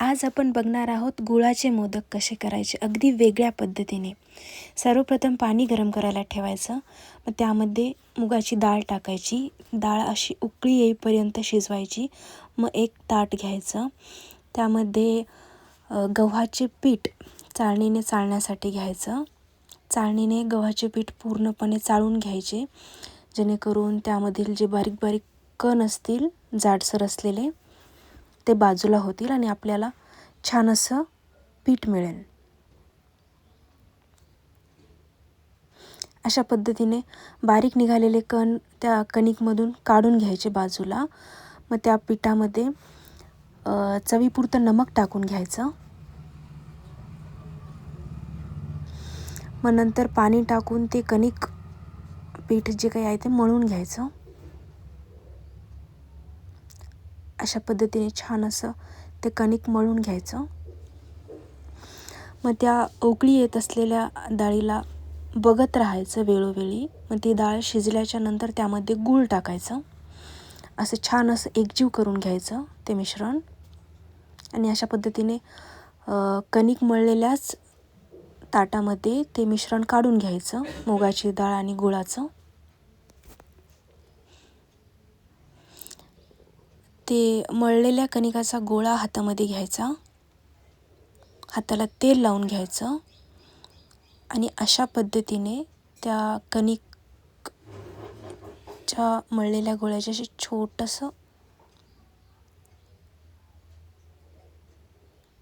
आज आपण बघणार आहोत गुळाचे मोदक कसे करायचे अगदी वेगळ्या पद्धतीने. सर्वप्रथम पाणी गरम करायला ठेवायचं. मग त्यामध्ये मुगाची डाळ टाकायची. डाळ अशी उकळी येईपर्यंत शिजवायची. मग एक ताट घ्यायचं. त्यामध्ये गव्हाचे पीठ चाळणीने चाळण्यासाठी घ्यायचं. चाळणीने गव्हाचे पीठ पूर्णपणे चाळून घ्यायचे. जेणेकरून त्यामधील जे बारीक बारीक कण असतील जाडसर असलेले ते बाजूला होतील आणि आपल्याला छान असं पीठ मिळेल. अशा पद्धतीने बारीक निघालेले कण त्या कणिकमधून काढून घ्यायचे बाजूला. मग त्या पिठामध्ये चवीपुरतं नमक टाकून घ्यायचं. मग नंतर पाणी टाकून ते कणिक पीठ जे काही आहे ते मळून घ्यायचं. अशा पद्धतीने छान असं ते कणिक मळून घ्यायचं. मग त्या उकळी येत असलेल्या डाळीला बघत राहायचं वेळोवेळी. मग ती डाळ शिजल्याच्या नंतर त्यामध्ये गूळ टाकायचं. असं छान असं एकजीव करून घ्यायचं ते मिश्रण. आणि अशा पद्धतीने कणिक मळलेल्याच ताटामध्ये ते मिश्रण काढून घ्यायचं. मुगाची डाळ आणि गुळाचं. ते मळलेल्या कणिकाचा गोळा हातामध्ये घ्यायचा. हाताला तेल लावून घ्यायचं. आणि अशा पद्धतीने त्या कणिकच्या मळलेल्या गोळ्याच्या असे छोटंसं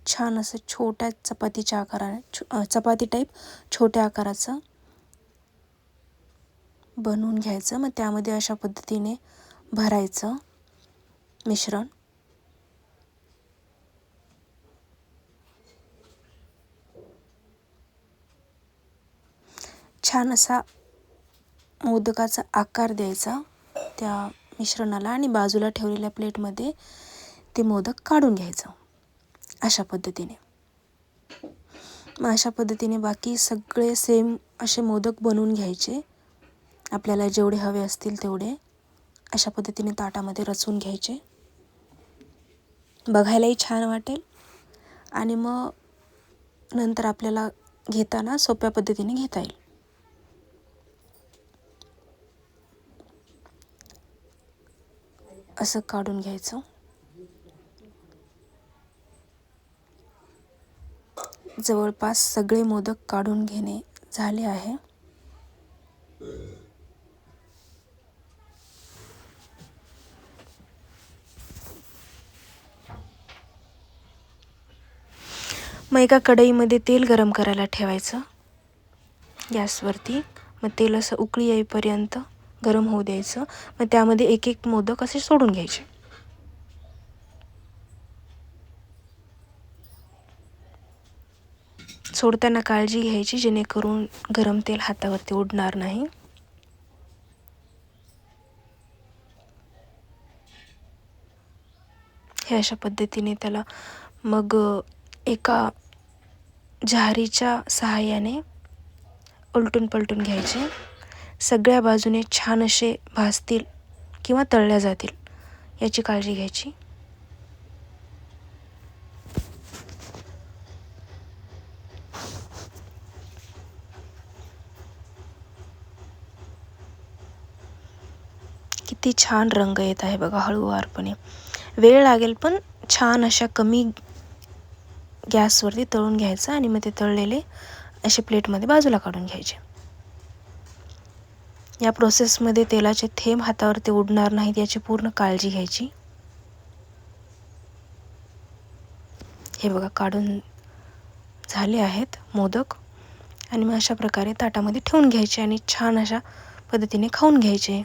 छान असं छोट्या चपातीच्या आकाराने चपाती टाईप छोट्या आकाराचं बनवून घ्यायचं. मग त्यामध्ये अशा पद्धतीने भरायचं. मिश्रण छान असा मोदकाचा आकार द्यायचा त्या मिश्रणाला आणि बाजूला ठेवलेल्या प्लेटमध्ये ते मोदक काढून घ्यायचं. अशा पद्धतीने. मग अशा पद्धतीने बाकी सगळे सेम असे मोदक बनवून घ्यायचे. आपल्याला जेवढे हवे असतील तेवढे. अशा पद्धतीने ताटामध्ये रचून घ्यायचे. बघायलाही छान वाटेल. आणि मग नंतर आपल्याला घेताना सोप्या पद्धतीने घेता येईल. असं काढून घ्यायचं. जवळपास सगळे मोदक काढून घेणे झाले आहे. मग एका कढईमध्ये तेल गरम करायला ठेवायचं. गॅसवरती. मग तेल असं उकळी येईपर्यंत गरम होऊ द्यायचं. मग त्यामध्ये एक एक मोदक असे सोडून घ्यायचे. सोडताना काळजी घ्यायची जेणेकरून गरम तेल हातावरती उडणार नाही. हे अशा पद्धतीने त्याला मग एका झारीच्या सहाय्याने उलटून पलटून घ्यायचे. सगळ्या बाजूने छान असे भाजतील किंवा तळल्या जातील याची काळजी घ्यायची. किती छान रंग येत आहे बघा हळूवारपणे. वेळ लागेल पण छान अशा कमी गॅसवरती तळून घ्यायचं आणि मग ते तळलेले असे प्लेटमध्ये बाजूला काढून घ्यायचे. या प्रोसेसमध्ये तेलाचे थेंब हातावरती उडणार नाहीत याची पूर्ण काळजी घ्यायची. हे बघा काढून झाले आहेत मोदक आणि मग अशा प्रकारे ताटामध्ये ठेवून घ्यायचे आणि छान अशा पद्धतीने खाऊन घ्यायचे.